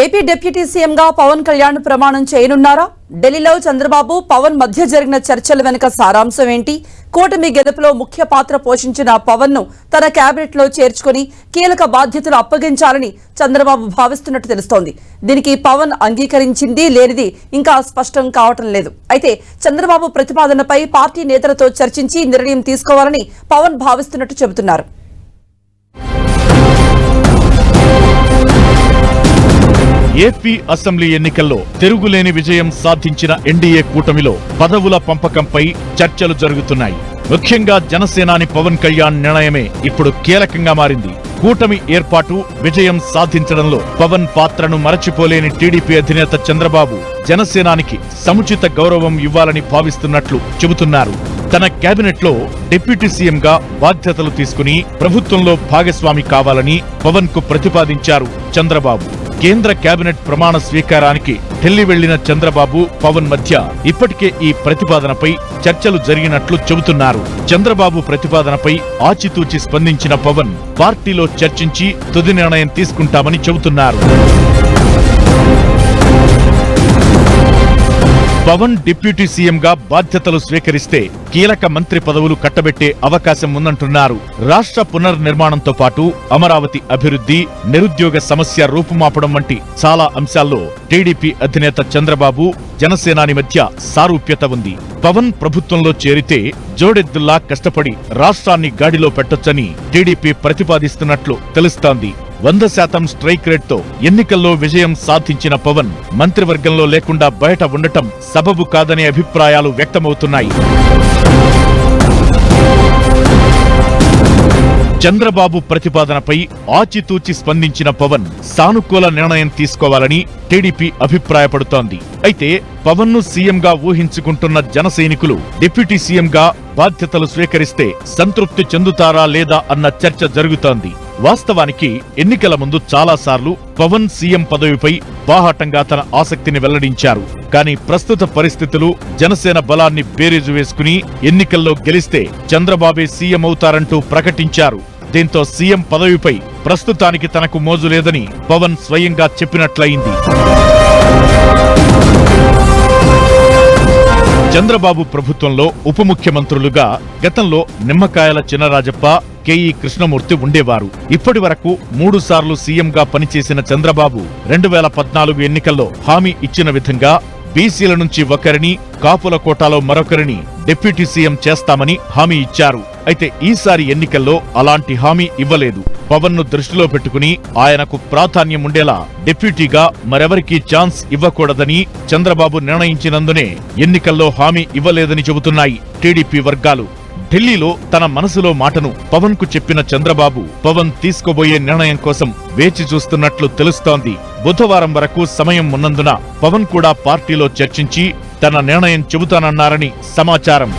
AP deputy సీఎంగా పవన్ కళ్యాణ్ ప్రమాణం చేయనున్నారా? ఢిల్లీలో చంద్రబాబు పవన్ మధ్య జరిగిన చర్చల వెనుక సారాంశం ఏంటి? కూటమి గెలుపులో ముఖ్య పాత్ర పోషించిన పవన్ను తన కేబినెట్లో చేర్చుకుని కీలక బాధ్యతలు అప్పగించాలని చంద్రబాబు భావిస్తున్నట్టు తెలుస్తోంది. దీనికి పవన్ అంగీకరించింది లేనిది ఇంకా స్పష్టం కావటం లేదు. అయితే చంద్రబాబు ప్రతిపాదనపై పార్టీ నేతలతో చర్చించి నిర్ణయం తీసుకోవాలని పవన్ భావిస్తున్నట్టు చెబుతున్నారు. ఏపీ అసెంబ్లీ ఎన్నికల్లో తిరుగులేని విజయం సాధించిన ఎన్డీఏ కూటమిలో పదవుల పంపకంపై చర్చలు జరుగుతున్నాయి. ముఖ్యంగా జనసేనాని పవన్ కళ్యాణ్ నిర్ణయమే ఇప్పుడు కీలకంగా మారింది. కూటమి ఏర్పాటు విజయం సాధించడంలో పవన్ పాత్రను మరచిపోలేని టీడీపీ అధినేత చంద్రబాబు జనసేనానికి సముచిత గౌరవం ఇవ్వాలని భావిస్తున్నట్లు చెబుతున్నారు. తన కేబినెట్లో డిప్యూటీ సీఎంగా బాధ్యతలు తీసుకుని ప్రభుత్వంలో భాగస్వామి కావాలని పవన్కు ప్రతిపాదించారు చంద్రబాబు. కేంద్ర కేబినెట్ ప్రమాణ స్వీకారానికి ఢిల్లీ వెళ్ళిన చంద్రబాబు పవన్ మధ్య ఇప్పటికే ఈ ప్రతిపాదనపై చర్చలు జరిగినట్లు చెబుతున్నారు. చంద్రబాబు ప్రతిపాదనపై ఆచితూచి స్పందించిన పవన్ పార్టీలో చర్చించి తుది నిర్ణయం తీసుకుంటామని చెబుతున్నారు. పవన్ డిప్యూటీ సీఎంగా బాధ్యతలు స్వీకరిస్తే కీలక మంత్రి పదవులు కట్టబెట్టే అవకాశం ఉందంటున్నారు. రాష్ట్ర పునర్నిర్మాణంతో పాటు అమరావతి అభివృద్ధి నిరుద్యోగ సమస్య రూపుమాపడం వంటి చాలా అంశాల్లో టీడీపీ అధినేత చంద్రబాబు జనసేనాని మధ్య సారూప్యత ఉంది. పవన్ ప్రభుత్వంలో చేరితే జోడెద్దుల్లా కష్టపడి రాష్ట్రాన్ని గాడిలో పెట్టొచ్చని టీడీపీ ప్రతిపాదిస్తున్నట్లు తెలుస్తోంది. వంద శాతం స్ట్రైక్ రేట్తో ఎన్నికల్లో విజయం సాధించిన పవన్ మంత్రివర్గంలో లేకుండా బయట ఉండటం సబబు కాదనే అభిప్రాయాలు వ్యక్తమవుతున్నాయి. చంద్రబాబు ప్రతిపాదనపై ఆచితూచి స్పందించిన పవన్ సానుకూల నిర్ణయం తీసుకోవాలని టీడీపీ అభిప్రాయపడుతోంది. అయితే పవన్ను సీఎంగా ఊహించుకుంటున్న జన సైనికులు డిప్యూటీ సీఎంగా బాధ్యతలు స్వీకరిస్తే సంతృప్తి చెందుతారా లేదా అన్న చర్చ జరుగుతోంది. వాస్తవానికి ఎన్నికల ముందు చాలాసార్లు పవన్ సీఎం పదవిపై బాహాటంగా తన ఆసక్తిని వెల్లడించారు. కానీ ప్రస్తుత పరిస్థితులు జనసేన బలాన్ని బేరీజు వేసుకుని ఎన్నికల్లో గెలిస్తే చంద్రబాబే సీఎం అవుతారంటూ ప్రకటించారు. దీంతో సీఎం పదవిపై ప్రస్తుతానికి తనకు మోజు లేదని పవన్ స్వయంగా చెప్పినట్లయింది. చంద్రబాబు ప్రభుత్వంలో ఉప ముఖ్యమంత్రులుగా గతంలో నిమ్మకాయల చినరాజప్ప కెఈ కృష్ణమూర్తి ఉండేవారు. ఇప్పటి వరకు మూడు సార్లు సీఎంగా పనిచేసిన చంద్రబాబు రెండు వేల పద్నాలుగు ఎన్నికల్లో హామీ ఇచ్చిన విధంగా బీసీల నుంచి ఒకరిని కాపుల కోటాలో మరొకరిని డిప్యూటీ సీఎం చేస్తామని హామీ ఇచ్చారు. అయితే ఈసారి ఎన్నికల్లో అలాంటి హామీ ఇవ్వలేదు. పవన్ను దృష్టిలో పెట్టుకుని ఆయనకు ప్రాధాన్యం ఉండేలా డిప్యూటీగా మరెవరికీ ఛాన్స్ ఇవ్వకూడదని చంద్రబాబు నిర్ణయించినందునే ఎన్నికల్లో హామీ ఇవ్వలేదని చెబుతున్నాయి టీడీపీ వర్గాలు. ఢిల్లీలో తన మనసులో మాటను పవన్కు చెప్పిన చంద్రబాబు పవన్ తీసుకోబోయే నిర్ణయం కోసం వేచి చూస్తున్నట్లు తెలుస్తోంది. బుధవారం వరకు సమయం ఉన్నందున పవన్ కూడా పార్టీలో చర్చించి తన నిర్ణయం చెబుతానన్నారని సమాచారం.